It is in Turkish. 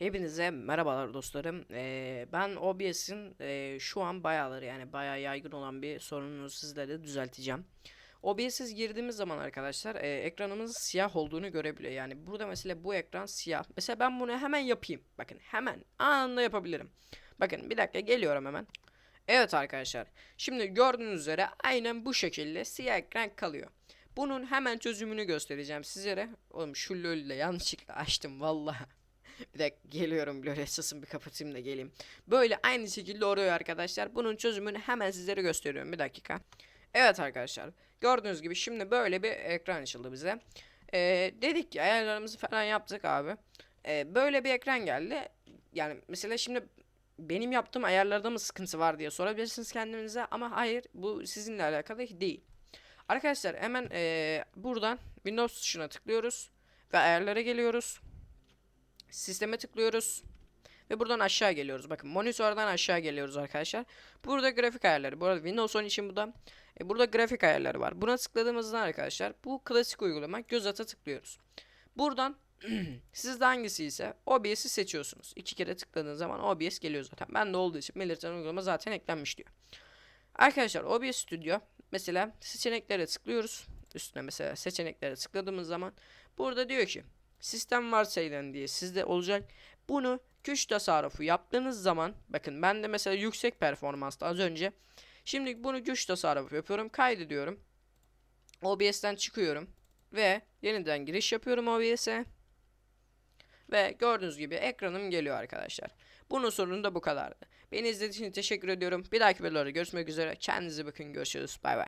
Hepinize merhabalar dostlarım. Ee, ben OBS'in e, şu an bayağıları yani bayağı yaygın olan bir sorununu sizlere düzelteceğim. OBS'siz girdiğimiz zaman arkadaşlar e, ekranımızın siyah olduğunu görebiliyor. Yani burada mesela bu ekran siyah. Mesela ben bunu hemen yapayım. Bakın hemen anında yapabilirim. Bakın bir dakika geliyorum hemen. Evet arkadaşlar. Şimdi gördüğünüz üzere aynen bu şekilde siyah ekran kalıyor. Bunun hemen çözümünü göstereceğim sizlere. Oğlum şu LoL'le yanlışlıkla açtım vallahi. Bir dakika geliyorum LoL bir kapatayım da geleyim. Böyle aynı şekilde oluyor arkadaşlar. Bunun çözümünü hemen sizlere gösteriyorum. Bir dakika. Evet arkadaşlar. Gördüğünüz gibi şimdi böyle bir ekran açıldı bize. Ee, dedik ki ayarlarımızı falan yaptık abi. Ee, böyle bir ekran geldi. Yani mesela şimdi benim yaptığım ayarlarda mı sıkıntı var diye sorabilirsiniz kendinize. Ama hayır bu sizinle alakalı değil. Arkadaşlar hemen ee, buradan Windows tuşuna tıklıyoruz. Ve ayarlara geliyoruz. Sisteme tıklıyoruz. Ve buradan aşağı geliyoruz. Bakın monitörden aşağı geliyoruz arkadaşlar. Burada grafik ayarları. Bu arada Windows 10 için bu da. E, burada grafik ayarları var. Buna tıkladığımızda arkadaşlar bu klasik uygulama göz ata tıklıyoruz. Buradan sizde hangisi ise OBS'i seçiyorsunuz. İki kere tıkladığınız zaman OBS geliyor zaten. Ben de olduğu için belirten uygulama zaten eklenmiş diyor. Arkadaşlar OBS Studio mesela seçeneklere tıklıyoruz. Üstüne mesela seçeneklere tıkladığımız zaman burada diyor ki sistem varsayılan diye sizde olacak. Bunu güç tasarrufu yaptığınız zaman bakın ben de mesela yüksek performansta az önce şimdi bunu güç tasarrufu yapıyorum kaydediyorum. OBS'ten çıkıyorum ve yeniden giriş yapıyorum OBS'e. Ve gördüğünüz gibi ekranım geliyor arkadaşlar. Bunun sorunu da bu kadardı. Beni izlediğiniz için teşekkür ediyorum. Bir dahaki videolarda görüşmek üzere. Kendinize bakın. Görüşürüz. Bay bay.